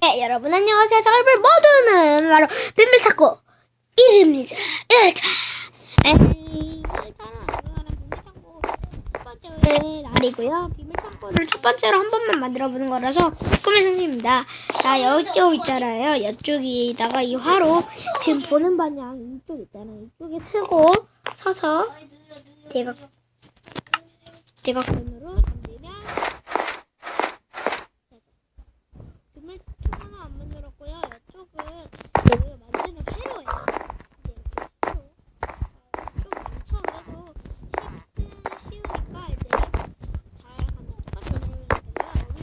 네, 여러분 안녕하세요. 저 얼굴 모두는 바로 비밀 찾고 1입니다. 1차. 에이, 1차는 비밀 찾고 첫 번째 날이고요. 비밀 찾고를 첫 번째로 한 번만 만들어 보는 거라서 꿈의 선생입니다. 자, 이쪽 있잖아요. 이쪽에다가 이 화로 지금 보는 방향 이쪽 있잖아요. 이쪽에 틀고 서서 대각 대각선으로 던지면 금을 통화는 안 만들었고요. 이쪽은 그 만드는 회로예요. 이제 이렇게 회로. 어, 좀 많죠. 그래도 쉽 쉬우니까 이제 잘 하면 똑같이 만들면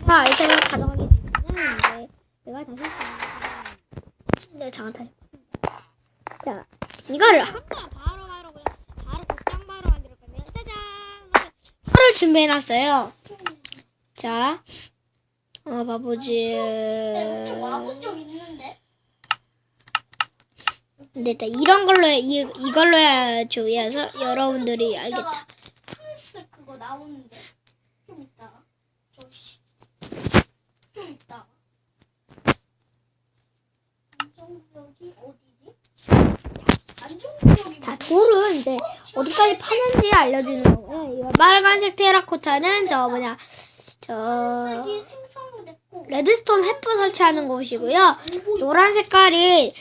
여기서 아이템을 가져가게 되면은 이제 내가 다시 네, 잠깐 다시. 자, 이거를 한 번 바로 바로 그냥 바로 복장 바로 만들 건데요. 짜잔! 화를 준비해놨어요. 자, 어, 바보지. 좀 있는데? 근데 일단 이런 걸로 해, 이 이걸로 해야 좋아서 여러분들이 알겠다. 하늘색 그거 나오는데 좀 이따가 저씨 좀 이따가 안정구역이 어디지? 안정구역이 자, 돌은 이제 어디까지 파는지 알려주는 거고요. 빨간색 테라코타는 저 뭐냐 저 레드스톤 햇프 설치하는 곳이고요. 노란 색깔이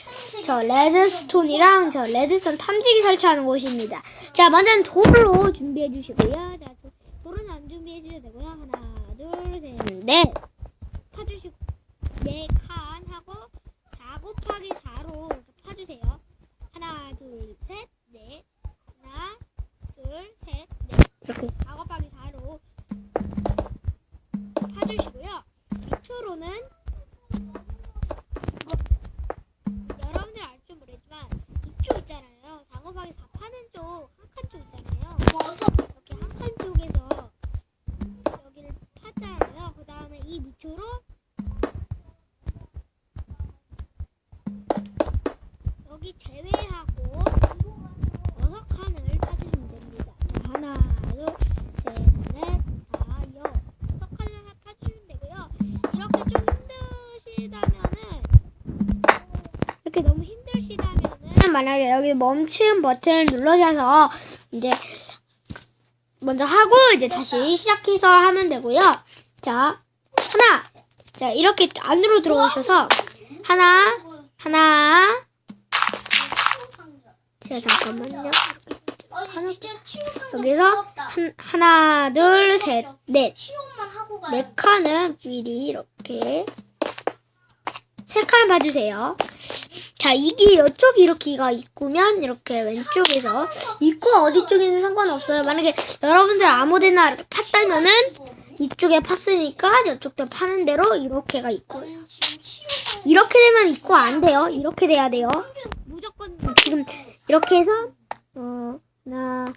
저 레드스톤이랑 저 레드스톤 탐지기 설치하는 곳입니다. 자, 먼저는 돌로 준비해 주시고요. 자, 도- 돌은 안 준비해 주셔도 되고요. 하나, 둘, 셋, 넷. 파주시고 네 칸 하고 4 곱하기 4로 이렇게 파주세요. 하나, 둘, 셋, 넷. 하나, 둘, 셋, 넷. 이렇게 4 곱하기 4로 파주시고요. 밑으로는 만약에 여기 멈춤 버튼을 눌러셔서 이제 먼저 하고 이제 다시 시작해서 하면 되고요. 자, 하나. 자, 이렇게 안으로 들어오셔서 하나, 하나. 제가 잠깐만요. 치우는 여기서 한, 하나, 둘, 셋, 넷. 네 칸은 미리 이렇게 세 칸을 봐주세요. 자, 이게 이쪽 이렇게가 있구면 이렇게 왼쪽에서 있고 어디 쪽에는 상관없어요. 만약에 여러분들 아무데나 이렇게 팠다면은 이쪽에 팠으니까 이쪽도 파는 대로 이렇게가 있고 이렇게 되면 있고 안 돼요. 이렇게 돼야 돼요. 무조건 지금 이렇게 해서 어 하나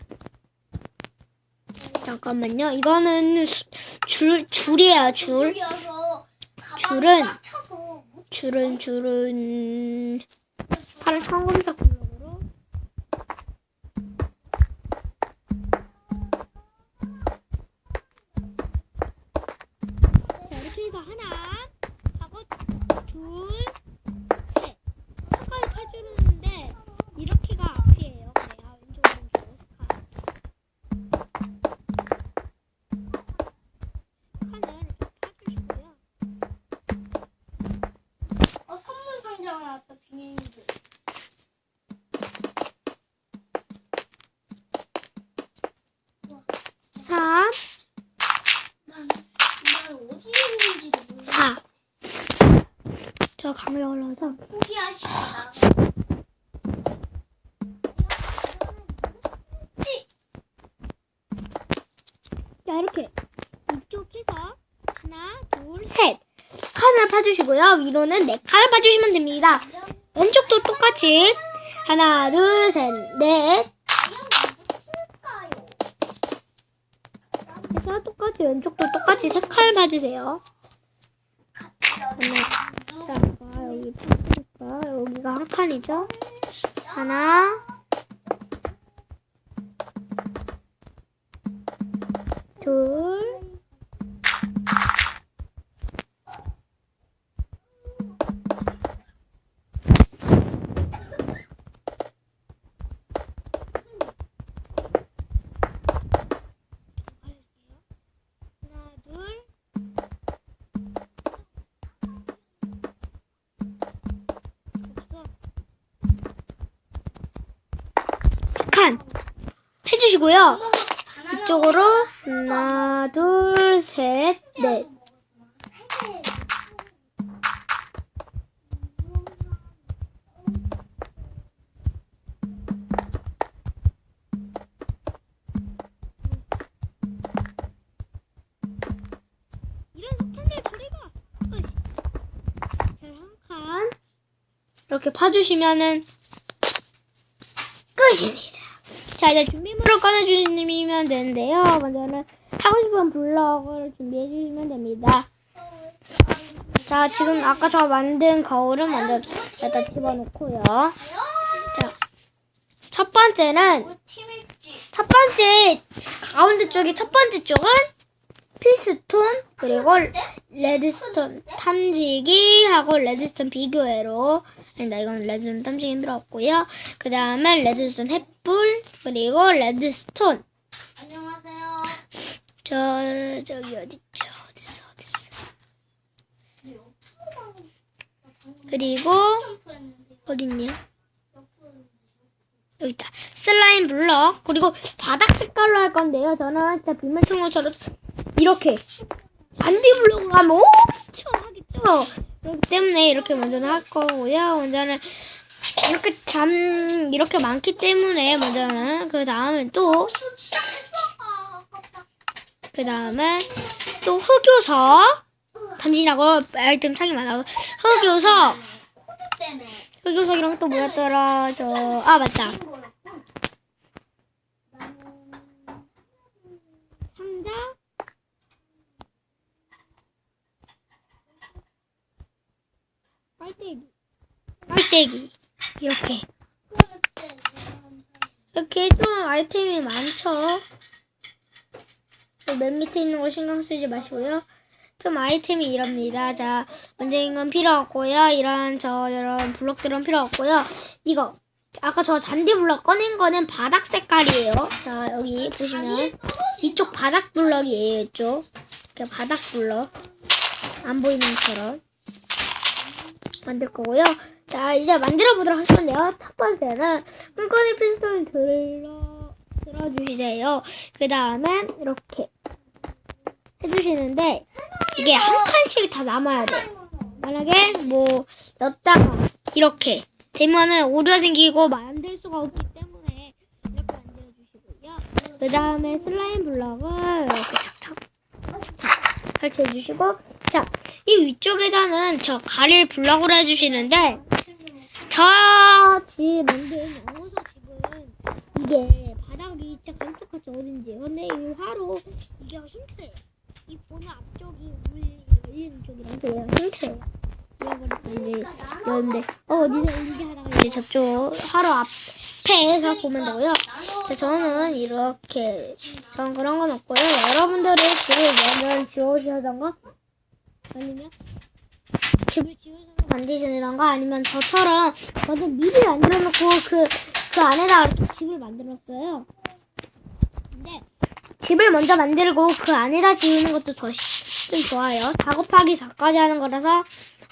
잠깐만요. 이거는 수- 줄 줄이에요. 줄 줄은- 줄은 줄은 파란 청금석 저 감이 올라서 포기하십니다. 자 이렇게. 이쪽에서 하나 둘셋. 칸을 파주시고요. 위로는 네 칸을 파주시면 됩니다. 왼쪽도 똑같이. 하나 둘 셋넷. 칠까요? 해서 똑같이 왼쪽도 똑같이 세 칸을 파주세요. 하나 자 여기 팠으니까 여기가 한 칸이죠? 하나. 둘 바나나 이쪽으로 하나, 둘, 셋, 넷. 이렇게 파주시면은 끝입니다. 자, 이제 준비물을 꺼내 주시면 되는데요. 먼저는 하고 싶은 블럭을 준비해 주시면 됩니다. 자, 지금 아까 저 만든 거울을 먼저 여기다 집어넣고요. 자, 첫 번째는. 첫 번째 가운데 쪽이 첫 번째 쪽은 필스톤 그리고 레드스톤 탐지기하고 레드스톤 비교회로 아니다 이건 레드스톤 탐지기 필요 없고요. 그 다음에 레드스톤 횃불 그리고 레드스톤 안녕하세요. 저 저기 어딨죠 어딨어 어딨어 그리고 어딨냐 여기 있다. 슬라임 블럭 그리고 바닥 색깔로 할 건데요. 저는 진짜 비밀통로처럼 이렇게 잔디 블럭으로 하면 엄청. 그렇기 때문에 이렇게 먼저는 할 거고요. 먼저는 이렇게 잠 이렇게 많기 때문에 먼저는 그 다음에 또 그. 다음에 또 흑요석 담진이라고 아이템 창이 많아서 흑요석 때문에. 흑요석이랑 또 뭐였더라 저 아 맞다 그런 거였군. 나는 상자 빨대기. 빨대기. 이렇게. 이렇게 좀 아이템이 많죠? 또맨 밑에 있는 거 신경 쓰지 마시고요. 좀 아이템이 이럽니다. 자 먼저 이건 필요 없고요. 이런 저 이런 블록들은 필요 없고요. 이거. 아까 저 잔디 블럭 꺼낸 거는 바닥 색깔이에요. 자 여기 보시면 이쪽 바닥 블럭이에요 이쪽. 바닥 블럭. 안 보이는 것처럼 만들 거고요. 자 이제 만들어 보도록 할 건데요. 첫 번째는 끈끈이 피스톤을 들어 들어주세요. 그 다음에 이렇게 해주시는데 이게 한 칸씩 다 남아야 돼요. 만약에 뭐 넣다가 이렇게 되면은 오류가 생기고 만들 수가 없기 때문에 이렇게 만들어 주시고요. 그 다음에 슬라임 블럭을 이렇게 착착 착착 설치해 주시고 자 이 위쪽에다는 저 가릴 블럭으로 해주시는데 저 집 만든 어서 집은 이게 바닥이 진짜 감쪽같이 어딘지 근데 이 화로 이게 힌트예요. 이 보는 앞쪽이 울리는 쪽이라서 얘가 힌트예요. 잃어버렸다 이제 그런데 어 어디서 울리게 하다가 이제 저쪽 화로 앞에서 보면 되고요. 자 저는 이렇게 전 그런 건 없고요. 여러분들이 집을 매년 지어주시던가 아니면 집을 지으셔서 만드시던가 아니면 저처럼 저는 미리 만들어 놓고 그, 그 안에다 이렇게 집을 만들었어요. 근데 집을 먼저 만들고 그 안에다 지우는 것도 더 좀 좋아요. 4 곱하기 4까지 하는 거라서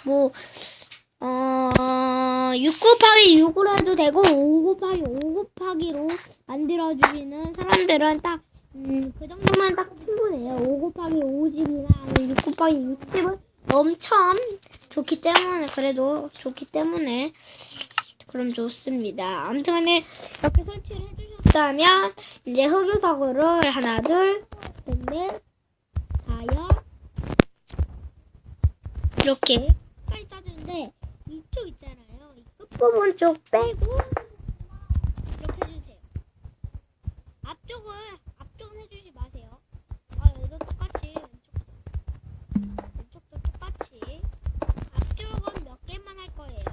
뭐 어, 6 곱하기 6으로 해도 되고 5 곱하기 5 곱하기로 만들어 주시는 사람들은 딱 음, 그 정도만 딱 충분해요. 5 곱하기 5집이나 아니면 6 곱하기 6집은 엄청 좋기 때문에 그래도 좋기 때문에 그럼 좋습니다. 아무튼 간에 이렇게 설치를 해주셨다면 이제 흑요석으로 하나 둘 셋 넷 다섯 이렇게 끝까지 따주는데 이쪽 있잖아요. 이 끝부분 쪽 빼고 이렇게 해주세요. 앞쪽은 해주지 마세요. 아 여기도 똑같이 왼쪽 왼쪽도 똑같이 앞쪽은 몇 개만 할 거예요.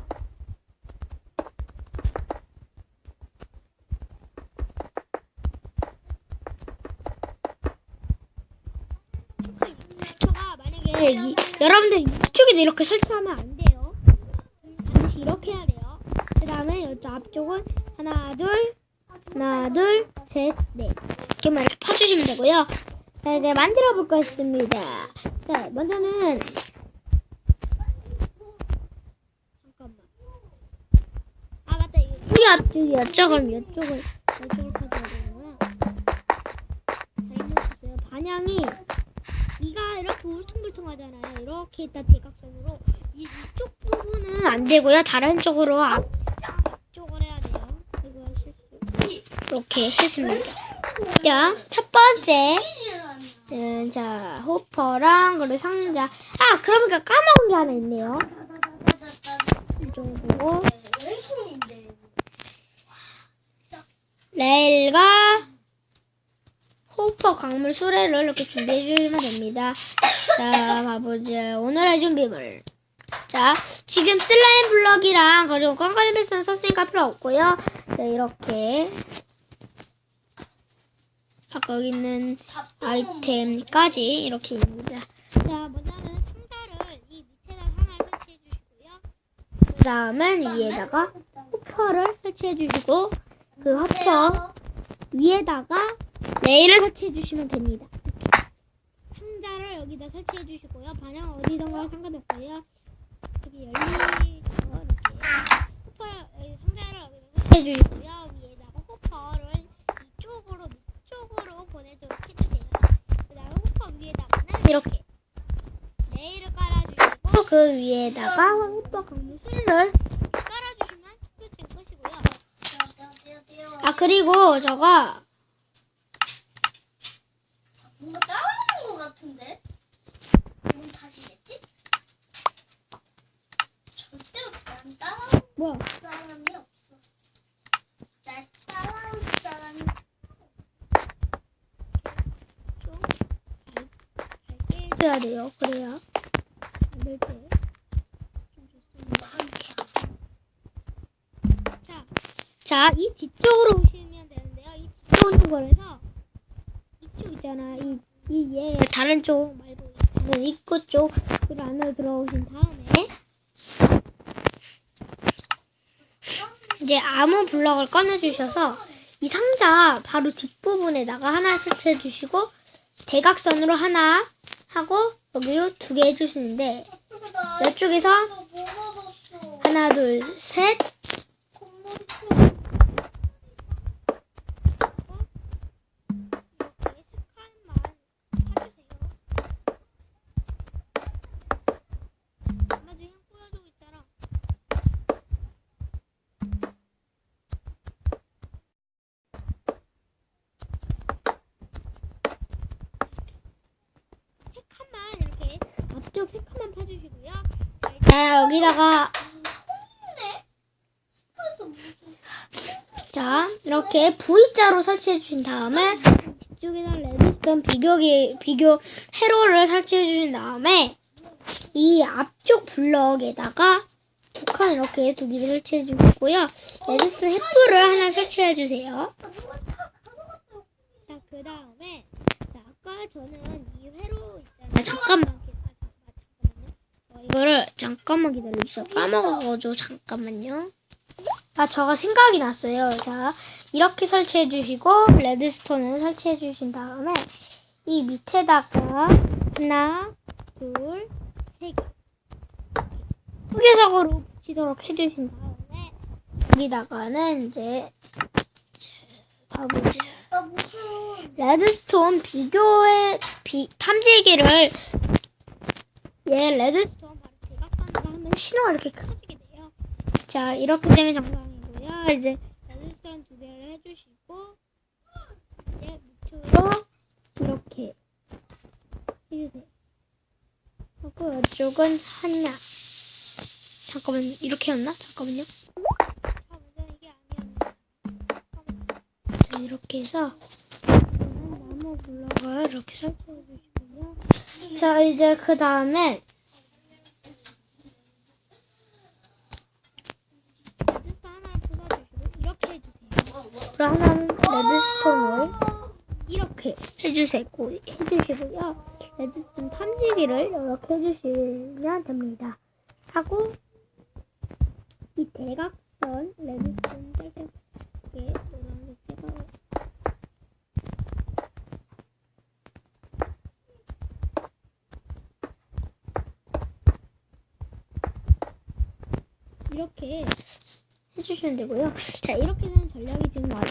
저가 만약에 이, 여러분들 이쪽에도 이렇게 설치하면 안 돼요. 반드시 이렇게 해야 돼요. 그 다음에 이쪽 앞쪽은 하나 둘 하나 둘 셋 넷 이렇게만 이렇게 파주시면 되고요. 자 이제 만들어 볼 것같습니다. 자 먼저는 잠깐만. 아 맞다 우리 앞쪽이었죠? 그럼 이쪽을 이쪽을 이렇게 있다 대각선으로 이, 이쪽 부분은 안 되고요. 다른 쪽으로 앞 쪽을 해야 돼요. 이거 실수. 이렇게 했습니다. 자, 첫 번째. 음, 자, 호퍼랑 그리고 상자. 아, 그러니까 까먹은 게 하나 있네요. 이 정도고. 왼손인데. 레일과 호퍼 광물 수레를 이렇게 준비해 주시면 됩니다. 자, 봐보자. 오늘의 준비물. 자, 지금 슬라임 블럭이랑 그리고 꽝꽝이 베스는 썼으니까 필요 없고요. 자, 이렇게 여기 있는 아이템까지 이렇게 있습니다. 자, 먼저는 상자를 이 밑에다 하나 설치해 주시고요. 그 다음은 위에다가 호퍼를 설치해 주시고 그 호퍼 위에다가 레일을 설치해 주시면 됩니다. 이렇게. 상자를 여기다 설치해 주시고요. 방향 어디든가 상관없고요. 여기 열리죠. 이렇게. 호퍼를 여기 상자를 여기다 설치해 주시고요. 위에다가 호퍼를 이쪽으로 밑쪽으로 보내도록 해주세요. 그다음에 호퍼 위에다가는 이렇게 레일을 깔아주시고 그 위에다가 호퍼 강물술을 깔아주시면 끝이 끝이고요. 아 그리고 저가 따라하는 것 같은데? 이건 다시겠지? 절대로 난 따라하는 뭐야? 사람이 없어. 날 따라하는 사람이 좀 잘- 잘게 해줘야 돼요. 그래야 만들 때좀 좋습니다. 자, 자, 이 뒤쪽으로 오시면 되는데요. 이 뒤쪽 오는 거라서 이쪽 있잖아. 이, 이얘 다른 쪽 말고 다른 입구 쪽그 안으로 들어오신 다음에 이제 아무 블럭을 꺼내주셔서 이 상자 바로 뒷부분에다가 하나 설치해 주시고 대각선으로 하나 하고 여기로 두 개 해주시는데 이쪽에서 뭐? 하나 둘 셋 여기다가 자 이렇게 V자로 설치해 주신 다음에 뒤쪽에다 레드스톤 비교기 비교 회로를 설치해 주신 다음에 이 앞쪽 블럭에다가 두 칸 이렇게 두 개를 설치해 주시고요. 레드스톤 횃불을 하나 설치해 주세요. 자 그 다음에 자 아까 저는 이 회로 있잖아요. 잠깐만 이거를 잠깐만 기다려주세요 까먹어가지고 잠깐만요 아, 저가 생각이 났어요. 자, 이렇게 설치해 주시고, 레드스톤을 설치해 주신 다음에, 이 밑에다가, 하나, 둘, 세 개. 후계석으로 붙이도록 해주신 다음에, 여기다가는 이제, 가보자. 나 무슨 레드스톤 비교의, 비, 탐지기를, 얘 레드스톤 바로 대각선으로 하면 신호가 이렇게 켜지게 돼요. 자, 이렇게 되면 정상이고요. 이제 레드스톤 두 개를 해주시고 이제 밑으로 이렇게 해주세요. 하고 이쪽은 하나. 잠깐만, 이렇게였나? 잠깐만요. 아? 자, 이렇게 해서 나무 블럭을 이렇게 설치해 주시고요. 자, 이제 그 다음에 레드스톤 하나를 뽑아주시고 이렇게 하나는 레드스톤을 이렇게 해주시고 해주시고요. 레드스톤 탐지기를 이렇게 해주시면 됩니다. 하고 이 대각선 레드스톤 살짝 이렇게 노란색 찍어 이렇게 해주시면 되고요. 자 이렇게 되는 전략이 지금 맞죠?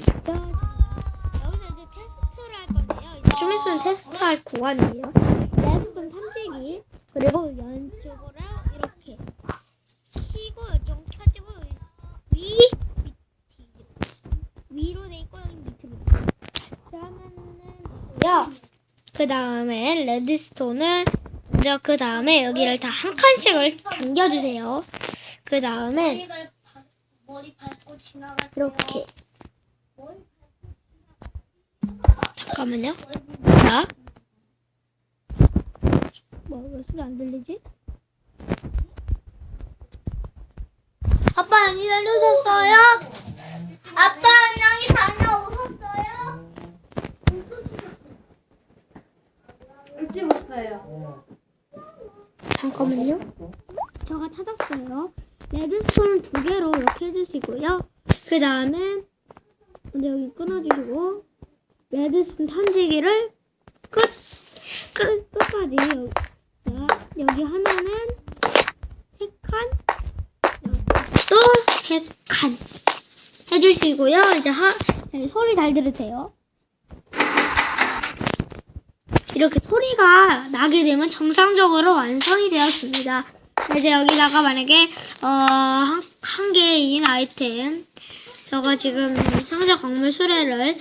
여기서 이제 테스트를 할 건데요. 이제 좀 있으면 테스트 할 구간이에요. 레드스톤 탐지기 그리고 연쪽으로 이렇게 키고 이쪽 켜지고 위 위로 돼 있고 여기 밑으로. 그러면은 그 다음에 레드스톤을 먼저 그 다음에 여기를 다 한 칸씩을 당겨주세요. 그 다음에 머리를 밟- 머리 밟고 지나갈 때 이렇게 잠깐만요. 자. 뭐, 왜 소리 안 들리지? 아빠 안녕히 다녀오셨어요? 아빠 안녕히 다녀오셨어요? 일찍 왔어요. 잠깐만요. 제가 찾았어요. 레드스톤을 두 개로 이렇게 해주시고요. 그 다음에 여기 끊어주시고 레드스톤 탐지기를 끝! 끝! 끝까지 여기, 자, 여기 하나는 세 칸, 또세 칸 해주시고요. 이제 하, 네, 소리 잘 들으세요. 이렇게 소리가 나게 되면 정상적으로 완성이 되었습니다. 이제 여기다가 만약에 어, 한, 한 개인 아이템 저가 지금 상자 광물 수레를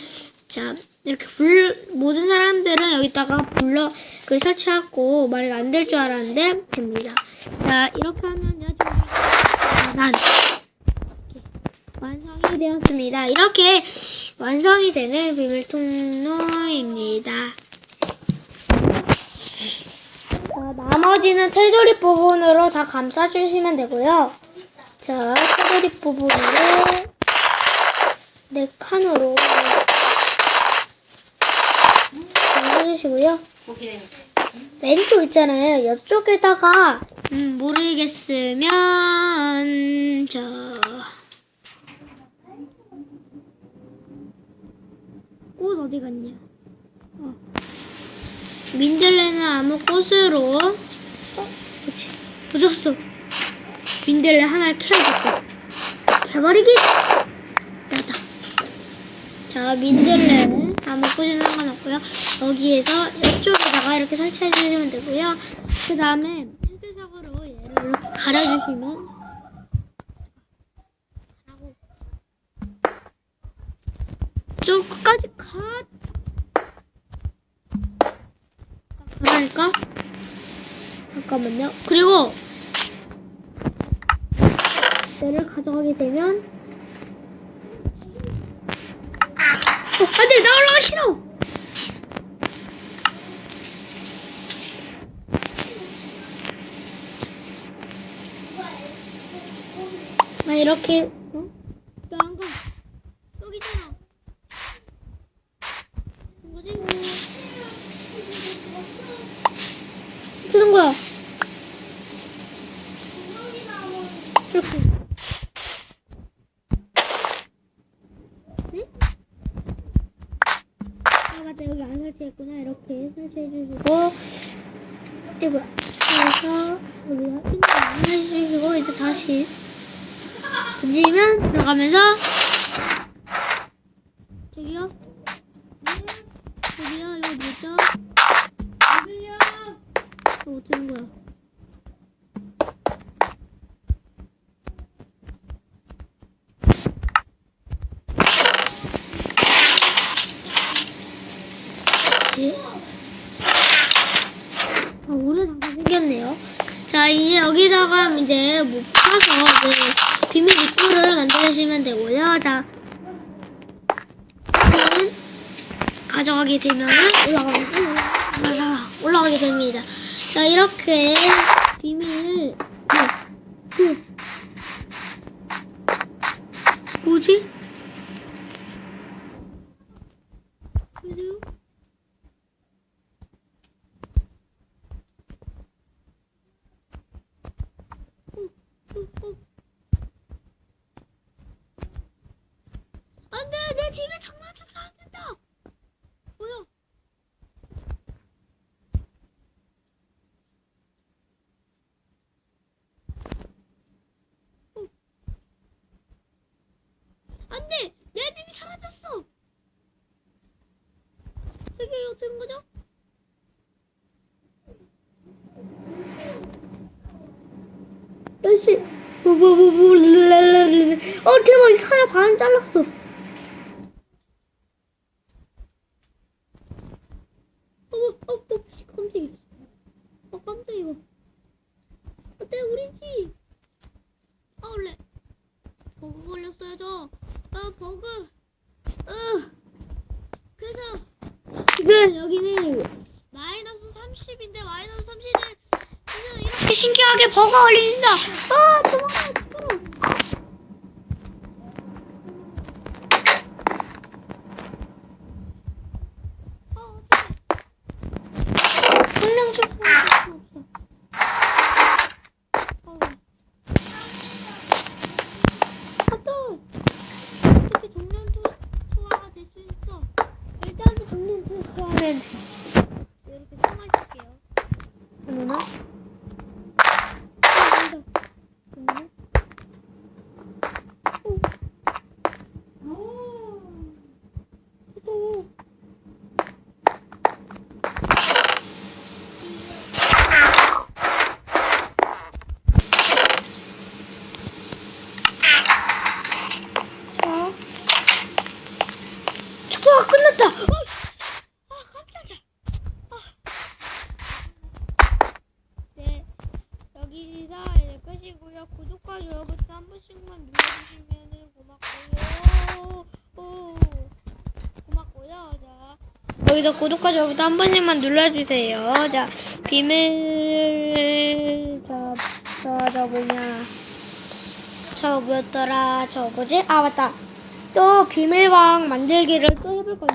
자 이렇게 불 모든 사람들은 여기다가 불러 그 설치하고 만약에 안될 줄 알았는데 됩니다. 자 이렇게 하면요 지금 난 완성이 되었습니다. 이렇게 완성이 되는 비밀 통로입니다. 자, 나머지는 테두리 부분으로 다 감싸주시면 되고요. 자, 테두리 부분으로 네 칸으로 되면 왼쪽 있잖아요. 이쪽에다가 음, 모르겠으면 저 꽃 어디 갔냐? 어. 민들레는 아무 꽃으로 어? 그치. 묻었어. 민들레 하나를 캐야겠다. 개버리기 나다. 자 민들레 아무 꽃이나 상관없고요. 여기에서 이쪽에다가 이렇게 설치해 주시면 되고요. 그 다음에 테드석으로 얘를 이렇게 가려주시면 가라고. 좀 끝까지 컷. 그러니까 잠깐만요. 그리고 얘를 가져가게 되면 어, 안돼 나 올라가기 싫어. 나 이렇게 어? 나안 가. 여기 있잖아. 뭐지? 쓰는 거야. 이렇게. 응? 아 맞다 여기 안 설치했구나. 이렇게 설치해 주시고 이거야. 안 해주시고 이제 다시 던지면 들어가면서 저기요. 저기요 이거 뭐죠? 이거 어떻게 된 거야? 예? 아, 오래 잠깐 생겼네요. 자, 이제 여기다가 이제 못 파서 이제 비밀 입구를 만들어주시면 되고요. 자, 가져가게 되면은 올라가, 올라가게 됩니다. 자, 이렇게 비밀, 그, 그, 뭐지? 그래도 안돼 내 집에 장난쳐 사람들다 뭐야 어. 어떻게 된 거죠? 열시 뭐뭐뭐뭐 어 대박 이 사야 반 잘랐어 어, 어, 어, 씨, 깜짝이야. 어, 깜짝이야. 어때, 우리 집? 아, 원래. 버그 걸렸어요, 저. 아, 버그. 어. 그래서, 지금 여기는 마이너스 30인데, 마이너스 30을 지금 이렇게 신기하게 버그 걸린다. 아, 도망가, 시끄러워. 아, 어떡해. 성능 좀 없어. 아또 어떻게 정면 투, 투하가 될 수 있어? 일단 정면 투, 투하는 이렇게 통화시킬게요. 누나 또 자 축구가 끝났 다 아 깜짝이야. 아. 네 여기서 이제 끝이고요. 구독과 좋아요 버튼 한 번씩만 눌러주시면 고맙고요. 오 고맙고요. 자 여기서 구독과 좋아요 버튼 한 번씩만 눌러주세요. 자 비밀 저저저 뭐냐 저 뭐였더라 저 뭐지 아 맞다 또 비밀방 만들기를 또 해볼 건데요.